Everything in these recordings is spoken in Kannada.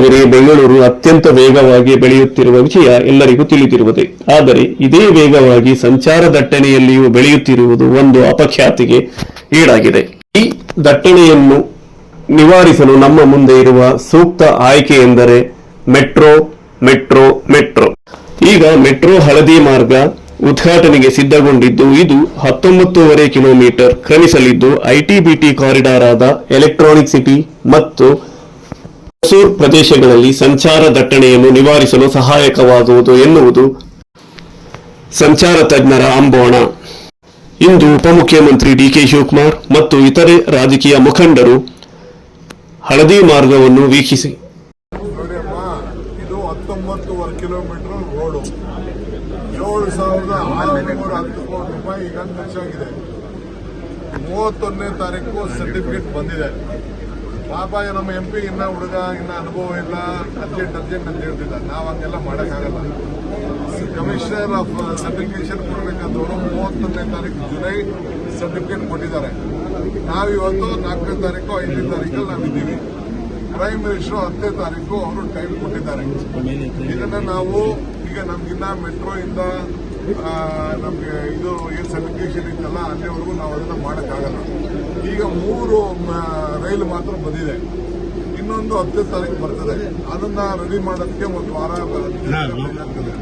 ನಗರಿ ಬೆಂಗಳೂರು ಅತ್ಯಂತ ವೇಗವಾಗಿ ಬೆಳೆಯುತ್ತಿರುವ ವಿಷಯ ಎಲ್ಲರಿಗೂ ತಿಳಿದಿರುವುದೇ. ಆದರೆ ಇದೇ ವೇಗವಾಗಿ ಸಂಚಾರ ದಟ್ಟಣೆಯಲ್ಲಿಯೂ ಬೆಳೆಯುತ್ತಿರುವುದು ಒಂದು ಅಪಖ್ಯಾತಿಗೆ ಈಡಾಗಿದೆ. ಈ ದಟ್ಟಣೆಯನ್ನು ನಿವಾರಿಸಲು ನಮ್ಮ ಮುಂದೆ ಇರುವ ಸೂಕ್ತ ಆಯ್ಕೆ ಎಂದರೆ ಮೆಟ್ರೋ ಮೆಟ್ರೋ ಮೆಟ್ರೋ. ಈಗ ಮೆಟ್ರೋ ಹಳದಿ ಮಾರ್ಗ ಉದ್ಘಾಟನೆಗೆ ಸಿದ್ಧಗೊಂಡಿದ್ದು ಇದು ಹತ್ತೊಂಬತ್ತೂವರೆ ಕಿಲೋಮೀಟರ್ ಕ್ರಮಿಸಲಿದ್ದು ಐಟಿಬಿಟಿ ಕಾರಿಡಾರ್ ಆದ ಎಲೆಕ್ಟ್ರಾನಿಕ್ ಸಿಟಿ ಮತ್ತು ಹೊಸೂರ್ ಪ್ರದೇಶಗಳಲ್ಲಿ ಸಂಚಾರ ದಟ್ಟಣೆಯನ್ನು ನಿವಾರಿಸಲು ಸಹಾಯಕವಾಗುವುದು ಎನ್ನುವುದು ಸಂಚಾರ ತಜ್ಞರ ಅಂಬೋಣ ಇಂದು ಉಪಮುಖ್ಯಮಂತ್ರಿ ಡಿಕೆ ಶಿವಕುಮಾರ್ ಮತ್ತು ಇತರೆ ರಾಜಕೀಯ ಮುಖಂಡರು ಹಳದಿ ಮಾರ್ಗವನ್ನು ವೀಕ್ಷಿಸಿ. ಏಳು ಸಾವಿರದ ರೂಪಾಯಿ ಮೂವತ್ತೊಂದನೇ ತಾರೀಕು ಸರ್ಟಿಫಿಕೇಟ್ ಬಂದಿದೆ. ಪಾಪ ನಮ್ಮ ಎಂ ಪಿ ಇನ್ನ ಹುಡುಗ, ಇನ್ನ ಅನುಭವ ಇಲ್ಲ. ಅರ್ಜೆಂಟ್ ಅರ್ಜೆಂಟ್ ಅಂತ ಹೇಳ್ತಿದ್ದ ನಾವು ಹಂಗೆಲ್ಲ ಮಾಡೋಕ್ಕಾಗಲ್ಲ ಕಮಿಷನರ್ ಆಫ್ ಸರ್ಟಿಫಿಕೇಶನ್ ಕೊಡಬೇಕಾದವರು ಮೂವತ್ತೊಂದನೇ ತಾರೀಕು ಜುಲೈ ಸರ್ಟಿಫಿಕೇಟ್ ಕೊಟ್ಟಿದ್ದಾರೆ. ನಾವಿವತ್ತು ನಾಲ್ಕನೇ ತಾರೀಕು, ಐದನೇ ತಾರೀಕಲ್ಲಿ ನಾವಿದ್ದೀವಿ ಪ್ರೈಮ್ ಮಿನಿಸ್ಟರ್ ಹತ್ತನೇ ತಾರೀಕು ಅವರು ಟೈಮ್ ಕೊಟ್ಟಿದ್ದಾರೆ. ಇದನ್ನ ನಾವು ಈಗ ನಮ್ಗಿನ್ನ ಮೆಟ್ರೋ ಇಂದ ನಮ್ಗೆ ಇದು ಏನು ಸರ್ಟಿಫಿಕೇಶನ್ ಇತ್ತಲ್ಲ ಅಲ್ಲಿವರೆಗೂ ನಾವು ಅದನ್ನು ಮಾಡೋಕ್ಕಾಗಲ್ಲ. ಈಗ ಮೂರು ರೈಲು ಮಾತ್ರ ಬಂದಿದೆ. ಇನ್ನೊಂದು ಹತ್ತನೇ ತಾರೀಕು ಬರ್ತದೆ. ಅದನ್ನ ರೆಡಿ ಮಾಡೋದಕ್ಕೆ ಒಂದು ವಾರ ಆಗ್ತದೆ.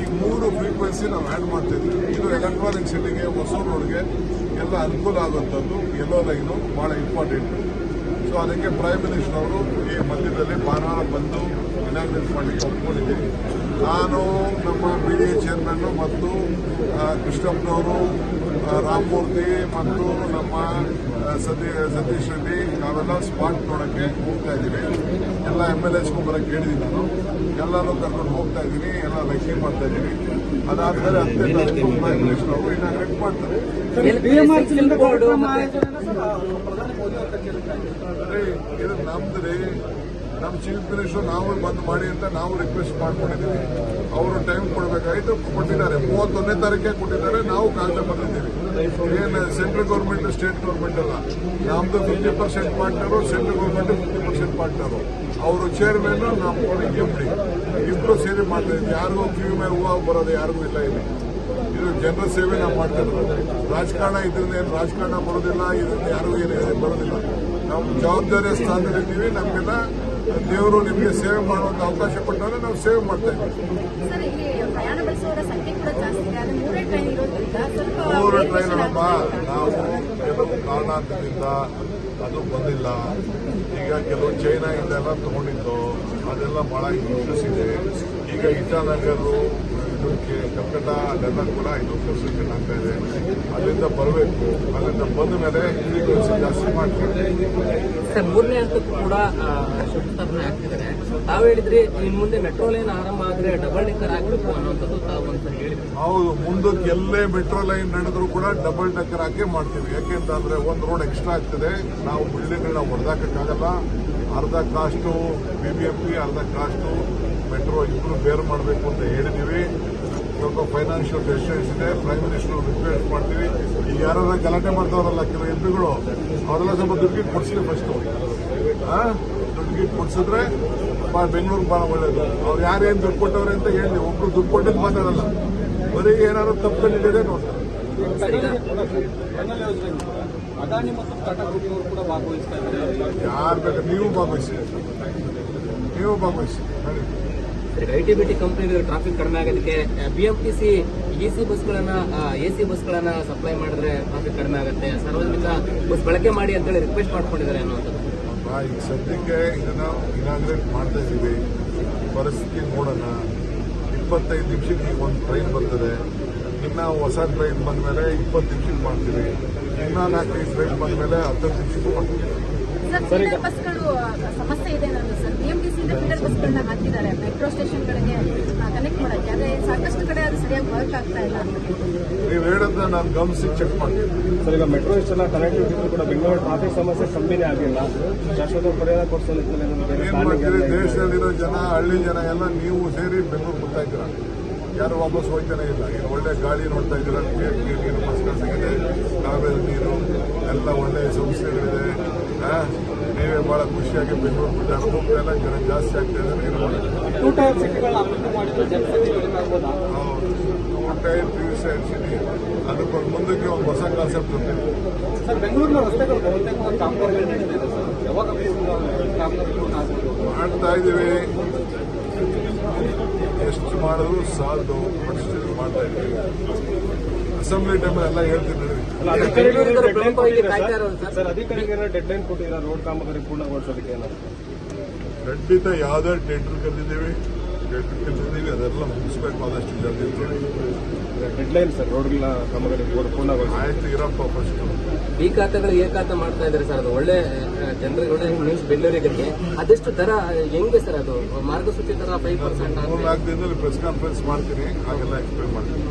ಈ ಮೂರು ಫ್ರೀಕ್ವೆನ್ಸಿ ನಾವು ಆ್ಯಡ್ ಮಾಡ್ತಿದ್ವಿ. ಇದು ಎಲೆಕ್ಟ್ರಾನಿಕ್ ಸಿಟಿಗೆ ಹೊಸೂರು ರೋಡ್ಗೆ ಎಲ್ಲ ಅನುಕೂಲ ಆಗುವಂಥದ್ದು ಎಲ್ಲೋ ಲೈನು ಭಾಳ ಇಂಪಾರ್ಟೆಂಟ್ ಸೊ ಅದಕ್ಕೆ ಪ್ರೈಮ್ ಮಿನಿಸ್ಟರ್ ಅವರು ಈ ಮಧ್ಯದಲ್ಲಿ ಭಾನುವಾರ ಬಂದು ಇನಾಗ್ರೇಟ್ ಮಾಡಲಿಕ್ಕೆ ಒಪ್ಕೊಂಡಿದ್ದೀನಿ. ನಾನು ನಮ್ಮ ಬಿ ಡಿ ಎ ಚೇರ್ಮನ್ ಮತ್ತು ಕೃಷ್ಣಪ್ಪನವರು ರಾಮಮೂರ್ತಿ ಮತ್ತು ನಮ್ಮ ಸತೀ ಸತೀಶ್ ರೆಡ್ಡಿ ನಾವೆಲ್ಲ ಸ್ಪಾಟ್ ನೋಡೋಕ್ಕೆ ಹೋಗ್ತಾ ಇದ್ದೀವಿ. ಎಲ್ಲ ಎಂ ಎಲ್ ಎಸ್ಗೂ ಬರೋಕ್ಕೆ ಹೇಳಿದ್ದೀನಿ ನಾನು. ಎಲ್ಲರೂ ಕರ್ಕೊಂಡು ಹೋಗ್ತಾ ಇದ್ದೀನಿ ಎಲ್ಲ ರಕ್ಷಣೆ ಮಾಡ್ತಾ ಇದ್ದೀನಿ ಅದಾದ್ಮೇಲೆ ಹತ್ತನೇ ತಾರೀಕು ಪ್ರೈಮ್ ಮಿನಿಸ್ಟರ್ ಅವರು ಇನಾಗ್ರೇಟ್ ಮಾಡ್ತಾರೆ ಅದೇ ಇದು ನಮ್ದು ನಮ್ಮ ಚೀಫ್ ಮಿನಿಸ್ಟರ್ ನಾವು ಬಂದು ಮಾಡಿ ಅಂತ ನಾವು ರಿಕ್ವೆಸ್ಟ್ ಮಾಡ್ಕೊಂಡಿದ್ದೀವಿ. ಅವರು ಟೈಮ್ ಕೊಡಬೇಕಾಯಿತು ಕೊಟ್ಟಿದ್ದಾರೆ. ಮೂವತ್ತೊಂದನೇ ತಾರೀಕೆ ಕೊಟ್ಟಿದ್ದಾರೆ, ನಾವು ಕಾಗದ ಬಂದಿದ್ದೀವಿ ಏನು ಸೆಂಟ್ರಲ್ ಗೌರ್ಮೆಂಟ್ ಸ್ಟೇಟ್ ಗೌರ್ಮೆಂಟ್ ಅಲ್ಲ. ನಮ್ದು fifty percent partner central government fifty percent partner ಅವರು ಚೇರ್ಮನ್ ನಮ್ಮ ಕೊಡಿ ಡಿ ಇಬ್ರು ಸೇರಿ ಮಾಡ್ತಾ ಇದ್ದೀವಿ. ಯಾರಿಗೂ ಕಿವಿ ಮೇಲೆ ಹೂವು ಬರೋದು ಯಾರಿಗೂ ಇಲ್ಲ ಇಲ್ಲಿ. ಇದು ಜನರ ಸೇವೆ ನಾವು ಮಾಡ್ತಾ ಇರೋದು. ರಾಜಕಾರಣ ಇದರಿಂದ ಏನು ರಾಜಕಾರಣ ಬರೋದಿಲ್ಲ, ಇದರಿಂದ ಯಾರಿಗೂ ಏನು ಬರೋದಿಲ್ಲ. ನಾವು ಜವಾಬ್ದಾರಿಯ ಸ್ಥಾನದಲ್ಲಿದ್ದೀವಿ. ನಮಗೆಲ್ಲ ದೇವರು ನಿಮಗೆ ಸೇವೆ ಮಾಡುವಂತ ಅವಕಾಶ ಕೊಟ್ಟರೆ ನಾವು ಸೇವೆ ಮಾಡ್ತಾ ಇದ್ದೀವಿ ಮೂರೇ ಟ್ರೈನ್ ಇರೋದ್ರಿಂದ ಸ್ವಲ್ಪ ಮೂರು ವೇರಿಯೇಷನ್ ಟ್ರೈನಪ್ಪ ಆಗ್ತಾ ಇದೆ. ನಾವು ಕೆಲವು ಕಾರಣಾಂತರದಿಂದ ಅದು ಬಂದಿಲ್ಲ. ಈಗ ಕೆಲವು ಚೈನಾಗಿಂದ ಎಲ್ಲ ತಗೊಂಡಿದ್ದು ಅದೆಲ್ಲ ಬಹಳ ಇಶ್ಯೂಸ್ ಇದೆ. ಈಗ ಇಟಾನಗರು ಇದಕ್ಕೆ ಕಲ್ಕಟ್ಟ ಅದೆಲ್ಲ ಕೂಡ ಇದು ಕನ್ಸ್ಟ್ರಕ್ಷನ್ ಆಗ್ತಾ ಇದೆ. ಅಲ್ಲಿಂದ ಬರಬೇಕು. ಅಲ್ಲಿಂದ ಬಂದ ಮೇಲೆ ಫ್ರೀಕ್ವೆನ್ಸಿ ಜಾಸ್ತಿ ಮಾಡ್ತೀವಿ ಸರ್ ಮೂರನೇ ಹಂತಕ್ಕೂ ಕೂಡ ಶಂಕುಸ್ಥಾಪನೆ ಆಗ್ತಿದ್ದಾರೆ. ತಾವು ಹೇಳಿದ್ರಿ ಇನ್ ಮುಂದೆ ಮೆಟ್ರೋ ಲೈನ್ ಆರಂಭ ಆದರೆ ಡಬಲ್ ಡೆಕ್ಕರ್ ಆಗ್ಬೇಕು ಅನ್ನೋಂಥದ್ದು ತಾವು ಅಂತ ಹೇಳಿದ್ರಿ. ಹೌದು ಮುಂದಕ್ಕೆ ಎಲ್ಲೇ ಮೆಟ್ರೋ ಲೈನ್ ನಡೆದ್ರು ಕೂಡ ಡಬಲ್ ಡೆಕ್ಕರ್ ಹಾಕೇ ಮಾಡ್ತೀವಿ. ಯಾಕೆಂತಂದ್ರೆ ಒಂದು ರೋಡ್ ಎಕ್ಸ್ಟ್ರಾ ಆಗ್ತದೆ. ನಾವು ಬಿಲ್ಡಿಂಗ್ಗಳನ್ನ ಹೊಡೆದಾಕಕ್ಕಾಗಲ್ಲ. ಅರ್ಧ cost B B M P ಅರ್ಧ ಕಾಸ್ಟು ಮೆಟ್ರೋ ಇಬ್ಬರು ಬೇರ್ ಮಾಡಬೇಕು ಅಂತ ಹೇಳಿದೀವಿ. ಸ್ವಲ್ಪ ಫೈನಾನ್ಷಿಯಲ್ ಡೆಸಿಷನ್ಸ್ ಇದೆ. ಪ್ರೈಮ್ ಮಿನಿಸ್ಟರ್ ರಿಕ್ವೆಸ್ಟ್ ಮಾಡ್ತೀವಿ. ಈಗ ಯಾರು ಗಲಾಟೆ ಮಾಡ್ತಾವ್ರಲ್ಲ ಕೆಲವು ಎಂ ಪಿಗಳು ಅವರೆಲ್ಲ ಸ್ವಲ್ಪ ದುಡ್ಡಿಗೆ ಕೊಡಿಸ್ಲಿ ಫಸ್ಟು ದುಡ್ಡಿಗೆ ಕೊಡಿಸಿದ್ರೆ ಬೆಂಗಳೂರು ಭಾಳ ಒಳ್ಳೇದು. ಅವ್ರು ಯಾರೇನು ದುಡ್ಡು ಕೊಟ್ಟವ್ರೆ ಅಂತ ಹೇಳಿ, ಒಬ್ರು ದುಡ್ಡು ಕೊಟ್ಟಿದ್ದು ಮಾತಾಡಲ್ಲ. ಬರೀ ಏನಾದ್ರು ತಪ್ಪು ಕಂಡಿದ್ದೇನೆ ನೋಡ್ತಾರೆ. ಅದಾನಿ ಮತ್ತು ಟಾಟಾ ಗ್ರೂಪ್ನವರು ಕೂಡ ಭಾಗವಹಿಸ್ತಾ ಇದ್ದಾರೆ ಯಾರು ಬೇಕು ನೀವು ಭಾಗವಹಿಸಿ. ನೀವು ಭಾಗವಹಿಸಿ. ಐ ಟಿ ಬಿ ಟಿ ಕಂಪ್ನಿಗಳು ಟ್ರಾಫಿಕ್ ಕಡಿಮೆ ಆಗೋದಕ್ಕೆ ಬಿಎಂಟಿಸಿ ಟಿ ಸಿ ಬಸ್ಗಳನ್ನ ಎ ಸಿ ಬಸ್ಗಳನ್ನ ಸಪ್ಲೈ ಮಾಡಿದ್ರೆ ಟ್ರಾಫಿಕ್ ಕಡಿಮೆ ಆಗುತ್ತೆ. ಸಾರ್ವಜನಿಕ ಬಸ್ ಬಳಕೆ ಮಾಡಿ ಅಂತೇಳಿ ರಿಕ್ವೆಸ್ಟ್ ಮಾಡ್ಕೊಂಡಿದ್ದಾರೆ ಅನ್ನುವಂಥದ್ದು ಈಗ ಸದ್ಯಕ್ಕೆ ಇದನ್ನ ಇನಾಗ್ರೇಟ್ ಮಾಡ್ತಾ ಇದ್ದೀವಿ ಪರಿಸ್ಥಿತಿ ನೋಡೋಣ. ಇಪ್ಪತ್ತೈದು ನಿಮಿಷಕ್ಕೆ ಒಂದು ಟ್ರೈನ್ ಬರ್ತದೆ. ಇನ್ನ ಹೊಸ ಟ್ರೈನ್ ಬಂದ್ಮೇಲೆ ಇಪ್ಪತ್ತು ನಿಮಿಷಕ್ಕೆ ಮಾಡ್ತೀವಿ. ಇನ್ನೂ ನಾಲ್ಕೈದು ಟ್ರೈನ್ ಬಂದ್ಮೇಲೆ ಹತ್ತತ್ತು ನಿಮಿಷಕ್ಕೆ ಮಾಡ್ತೀವಿ. ಬಸ್ಗಳು ಸಮಸ್ಯೆ ಇದೆ ನಾನು ಸರ್. ಬಿಎಂಟಿಸಿಯಿಂದ ಫೀಡರ್ ಬಸ್ಗಳನ್ನ ಹಾಕಿದ್ದಾರೆ. ಮೆಟ್ರೋ ಸ್ಟೇಷನ್ಗಳಿಗೆ ಕನೆಕ್ಟ್ ಮಾಡಕ್ಕೆ. ಆದರೆ ಸಾಕಷ್ಟು ಕಡೆ ಅದು ಸರಿಯಾಗಿ ವರ್ಕ್ ಆಗ್ತಾ ಇಲ್ಲ. ನೀವು ಹೇಳೋದನ್ನ ನಾನು ಗಮನಿಸಿ ಚೆಕ್ ಮಾಡ್ತೀನಿ. ಸರ್ ಈಗ ಮೆಟ್ರೋ ಇಷ್ಟೆಲ್ಲ ಕನೆಕ್ಟಿವಿಟಿ ಕೂಡ ಬೆಂಗಳೂರು ಟ್ರಾಫಿಕ್ ಸಮಸ್ಯೆ ಕಮ್ಮಿನೇ ಆಗಿಲ್ಲ. ಶಾಶ್ವತ ಪರಿಹಾರ ಕೊಡಿಸೋ ನಿಟ್ಟಿನಲ್ಲಿ? ದೇಶದಲ್ಲಿರೋ ಜನ ಹಳ್ಳಿ ಜನ ಎಲ್ಲ ನೀವು ಸೇರಿ ಬೆಂಗಳೂರು ಬರ್ತಾ ಇದ್ದೀರಾ? ಯಾರು ವಾಪಸ್ ಹೋಗ್ತಾನೆ ಇಲ್ಲ. ಈಗ ಒಳ್ಳೆ ಗಾಳಿ ನೋಡ್ತಾ ಇದ್ದೀರ? ನೀರು ಬಸ್ಗಳು ಸಿಗಿದೆ ಕಾವೇರಿ ನೀರು ಎಲ್ಲ ಒಳ್ಳೆ ಸಂಸ್ಥೆಗಳಿದೆ? ನೀವೇ ಬಹಳ ಖುಷಿಯಾಗಿ ಬೆಂಗಳೂರು ಬಿಟ್ಟು ಎಲ್ಲ ಜನ ಜಾಸ್ತಿ ಆಗ್ತಾ ಇದೆ ನೀರು ಮಾಡೋದು ಟೂ ಟೈರ್ ಸಿಟಿಗಳನ್ನ ಅಭಿವೃದ್ಧಿ ಮಾಡಿದ್ರೆ ಜನಸಂಖ್ಯೆ ಕಡಿಮೆ ಆಗ್ಬೋದಾ tier P U C city. ಅದಕ್ಕೊಂದು ಮುಂದಕ್ಕೆ ಒಂದು ಹೊಸ ಕಾನ್ಸೆಪ್ಟ್ ಇದೆ ಸರ್ ಬೆಂಗಳೂರಿನ ರಸ್ತೆಗಳು ಬಹುತೇಕ ಕಾಮಗಾರಿಗಳು ನಡೀತಿದೆ ಸರ್. ಯಾವಾಗ ಕಾಮಗಾರಿ ಪೂರ್ಣ ಆಗ್ಬೋದು. ಮಾಡ್ತಾ ಇದ್ದೀವಿ. ಎಷ್ಟು ಮಾಡಿದ್ರು ಸಾಲದು ಮಾಡ್ತಾ ಇದ್ದೀವಿ. ಅಸೆಂಬ್ಲಿ ಟೈಮಲ್ಲಿ ಎಲ್ಲ ಏನಾದ್ರು? ಖಂಡಿತ ಯಾವುದೇ ಟೆಂಡರ್ ಕರೆದಿದ್ದೀವಿ ಕರೆದಿದ್ದೀವಿ ಅದೆಲ್ಲ ಮುಗಿಸ್ಬೇಕು ಆದಷ್ಟು ಜಲ್ದಿ ಅಂತೇಳಿ ಡೆಡ್ ಲೈನ್ ಸರ್ ರೋಡ್ಗಳ ಕಾಮಗಾರಿ ಪೂರ್ಣ- ಪೂರ್ಣಗೊಳಿಸಿ ಆಯ್ತು ಇರಪ್ಪ ಫಸ್ಟ್ ಬಿ ಖಾತೆಗಳು ಎ ಖಾತೆ ಮಾಡ್ತಾ ಇದ್ದಾರೆ ಸರ್ ಅದು ಒಳ್ಳೆ ಜನರಿಗೆ ಒಳ್ಳೆ ನ್ಯೂಸ್ ಬೆಂಗಳೂರಿಗೆ ಅದೆಷ್ಟು ದರ ಹೆಂಗೆ ಸರ್ ಅದು? ಮಾರ್ಗಸೂಚಿ ತರ ಫೈವ್ ಪರ್ಸೆಂಟ್ ಮೂರ್ನಾಲ್ಕು ದಿನದಲ್ಲಿ ಪ್ರೆಸ್ ಕಾನ್ಫರೆನ್ಸ್ ಮಾಡ್ತೀನಿ. ಹಾಗೆಲ್ಲ ಎಕ್ಸ್ಪ್ಲೇನ್ ಮಾಡ್ತೀನಿ.